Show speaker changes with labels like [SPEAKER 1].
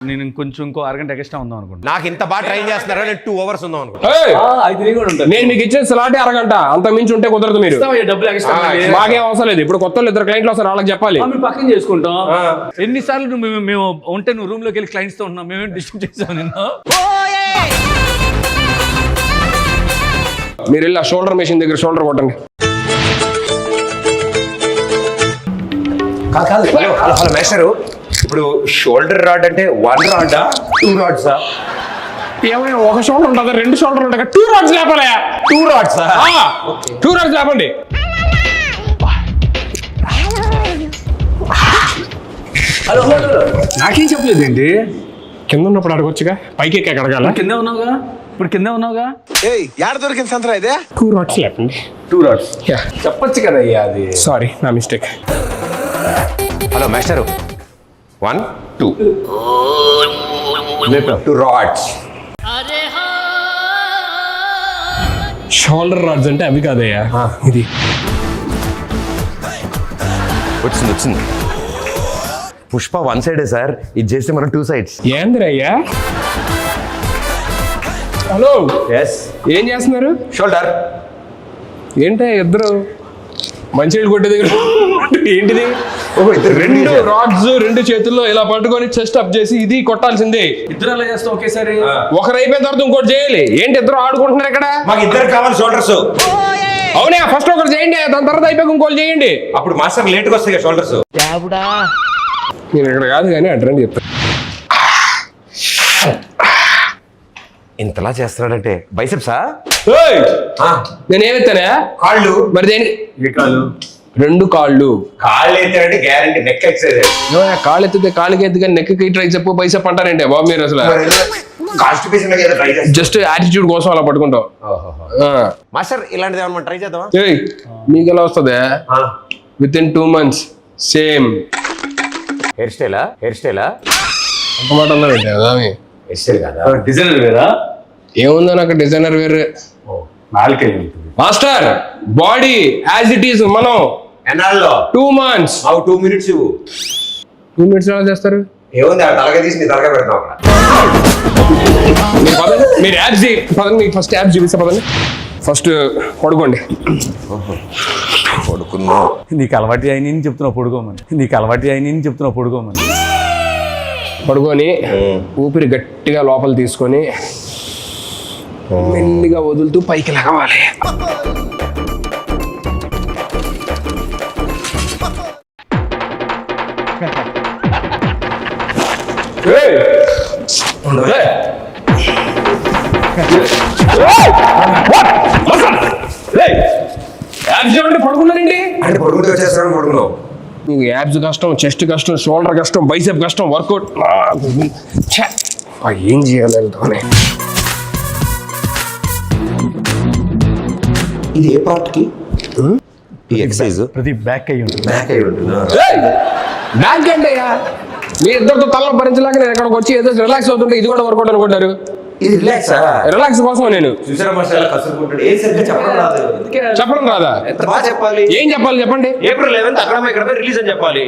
[SPEAKER 1] నేను ఇంకొంచెం ఇంకో అరగంట ఎక్స్ట్రా ఉందాం అనుకుంటా
[SPEAKER 2] నాకు ఇంత బాగా ట్రైన్ చేస్తున్నారా? నేను టూ అవర్స్ ఉందాం అనుకో
[SPEAKER 3] ఏయ్!
[SPEAKER 1] ఐదు నేను
[SPEAKER 3] మీకు ఇచ్చే స్లాటే అరగంట. అంత మించి ఉంటే కుదరదు మీరు.
[SPEAKER 1] డబ్బులు ఎక్స్ట్రా
[SPEAKER 3] మాకేం అవసరం లేదు. ఇప్పుడు కొత్త వాళ్ళు ఇద్దరు క్లయింట్లు వస్తారు వాళ్ళకి చెప్పాలి.
[SPEAKER 1] మేము పక్కన చేసుకుంటాం. ఎన్నిసార్లు నువ్వు మేము మేము ఉంటే నువ్వు రూమ్లోకి వెళ్ళి క్లయింట్స్తో ఉన్నాం మేమేం డిస్టర్బ్ చేసాం నిన్ను?
[SPEAKER 3] మీరు వెళ్ళి ఆ షోల్డర్ మెషిన్ దగ్గర షోల్డర్ కొట్టండి.
[SPEAKER 2] కాదు కాదు. హలో హలో హలో మేస్టరు. ఇప్పుడు షోల్డర్ రాడ్ అంటే వన్ రాడా టూ రాడ్సా?
[SPEAKER 3] ఏమైనా ఒక షోల్డర్ ఉంటుంది రెండు షోల్డర్ ఉంటాయి టూ రాడ్స్ లేపాలి
[SPEAKER 2] టూ రాడ్సా?
[SPEAKER 3] టూ రాడ్స్ లేపండి.
[SPEAKER 1] హలో నాకేం చెప్పలేదు ఏంటి
[SPEAKER 3] కింద ఉన్నప్పుడు అడగొచ్చుగా పైకి ఎక్కి అడగాల?
[SPEAKER 1] కింద ఉన్నావుగా? ఇప్పుడు కింద ఉన్నావుగా?
[SPEAKER 4] ఏయ్ యాడ దొరికింది సంతరా ఇదే?
[SPEAKER 3] టూ రాడ్స్ లేపండి.
[SPEAKER 1] Two rods. చెప్పొచ్చు కదా అయ్యా అది.
[SPEAKER 3] సారీ నా mistake
[SPEAKER 2] hello మేస్టరు. One two. Two rods
[SPEAKER 3] shoulder rods అంటే అవి కాదయ్యా. ఇది.
[SPEAKER 2] వచ్చింది వచ్చింది. పుష్ప వన్ సైడే సార్. ఇది చేస్తే మనం టూ సైడ్స్
[SPEAKER 3] ఏందిరయ్యా? హలో
[SPEAKER 2] ఎస్
[SPEAKER 3] ఏం చేస్తున్నారు?
[SPEAKER 2] షోల్డర్
[SPEAKER 3] ఏంటే ఇద్దరు? మంచినీళ్ళు కొట్టే దగ్గర ఏంటిది? రెండు రాడ్స్ రెండు చేతుల్లో ఇలా పట్టుకొని చెస్ట్ అప్ చేసి ఇది కొట్టాల్సిందే.
[SPEAKER 1] ఇద్దరు అలా చేస్తాం ఒకేసారి?
[SPEAKER 3] ఒకరు అయిపోయిన తర్వాత ఇంకోటి చేయాలి. ఏంటి ఇద్దరు ఆడుకుంటున్నారు ఇక్కడ?
[SPEAKER 2] మాకు ఇద్దరు కావాలి షోల్డర్స్
[SPEAKER 3] అవునా ఫస్ట్ ఒకరు చేయండి దాని తర్వాత అయిపోయి ఇంకోటి చేయండి.
[SPEAKER 2] అప్పుడు మాస్టర్ లేట్గా వస్తాయి షోల్డర్స్
[SPEAKER 3] నేను ఇక్కడ కాదు కానీ అడ్రండి చెప్తాను
[SPEAKER 2] ఇంతలా చేస్తున్నాడంటే బైసెప్సా?
[SPEAKER 3] నేను ఏమెత్తానా
[SPEAKER 2] కాళ్ళు.
[SPEAKER 3] మరి దేని? రెండు కాళ్ళు.
[SPEAKER 2] కాళ్ళు అయితే గ్యారంటీ నెక్ ఎక్సైజ్
[SPEAKER 3] కాళ్ళు ఎత్తితే కాళ్ళకి ఎత్తి కానీ నెక్కి ట్రై చెప్పు పైసా అంటారంటే? బాబు మీరు అసలు. జస్ట్ యాటిట్యూడ్ కోసం అలా పట్టుకుంటావు.
[SPEAKER 2] మాస్టర్ ఇలాంటిది ఏమన్నా ట్రై చేద్దామా?
[SPEAKER 3] ఏయ్ మీకు ఎలా వస్తుంది? Within two months same
[SPEAKER 2] hair స్టైలా hair స్టైలా
[SPEAKER 3] ఒక మాట అన్నారంటే
[SPEAKER 2] స్టైల్ కదా?
[SPEAKER 1] డిజైనర్ వేరా?
[SPEAKER 3] ఏముందో నాకు డిజైనర్ వేరే.
[SPEAKER 1] ఉంటుంది.
[SPEAKER 3] Master body as it is మనం
[SPEAKER 2] ఎన్నాళ్ళలో
[SPEAKER 3] టూ మంత్స్
[SPEAKER 2] మాకు టూ మినిట్స్ ఇవ్వు.
[SPEAKER 3] టూ మినిట్స్ ఎలా చేస్తారు?
[SPEAKER 2] ఏముంది ఆ తలగా తీసి నీ తలగా పెడతాం అక్కడ.
[SPEAKER 3] మీరు పదండి. మీరు యాప్స్ పదండి మీకు ఫస్ట్ యాప్స్ చూపిస్తా పదండి. ఫస్ట్ పడుకోండి.
[SPEAKER 2] పడుకున్నా
[SPEAKER 1] నీకు అలవాటు అయిన చెప్తున్నావు పడుకోమని. నీకు అలవాటు అయిన చెప్తున్నావు పడుకోమని.
[SPEAKER 3] పడుకొని ఊపిరి గట్టిగా లోపల తీసుకొని మెల్లిగా వదులుతూ పైకి లగవాలి. పడుకున్నారండి?
[SPEAKER 2] అంటే పడుకుంటే వచ్చేస్తాను పడుకున్నావు.
[SPEAKER 3] నీకు యాబ్స్ కష్టం చెస్ట్ కష్టం షోల్డర్ కష్టం బైసెప్ కష్టం వర్కౌట్. ఏం చేయాలి
[SPEAKER 2] ఇది ఏ పార్ట్కి ఈ ఎక్సైజ్
[SPEAKER 1] ప్రతి బ్యాక్ అయ్యి ఉంటుంది.
[SPEAKER 2] బ్యాక్ ఉంటుందా
[SPEAKER 3] మీ ఇద్దరితో తల భరించలేక నేను ఎక్కడికి వచ్చి ఏదో రిలాక్స్ అవుతుంటే ఇది కూడా వర్కౌట్ అనుకుంటారు
[SPEAKER 2] ఇది రిలాక్స్
[SPEAKER 3] రిలాక్స్ కోసం నేను?
[SPEAKER 2] చూసారా మాస్టర్ కసురుకుంటాడు. ఏ సరిగ్గా చెప్పడం రాదు.
[SPEAKER 3] చెప్పడం రాదా?
[SPEAKER 2] ఎంత బాగా చెప్పాలి?
[SPEAKER 3] ఏం చెప్పాలి చెప్పండి?
[SPEAKER 2] ఏప్రిల్ లెవెన్త్ అక్కడ ఇక్కడ రిలీజ్ అని చెప్పాలి.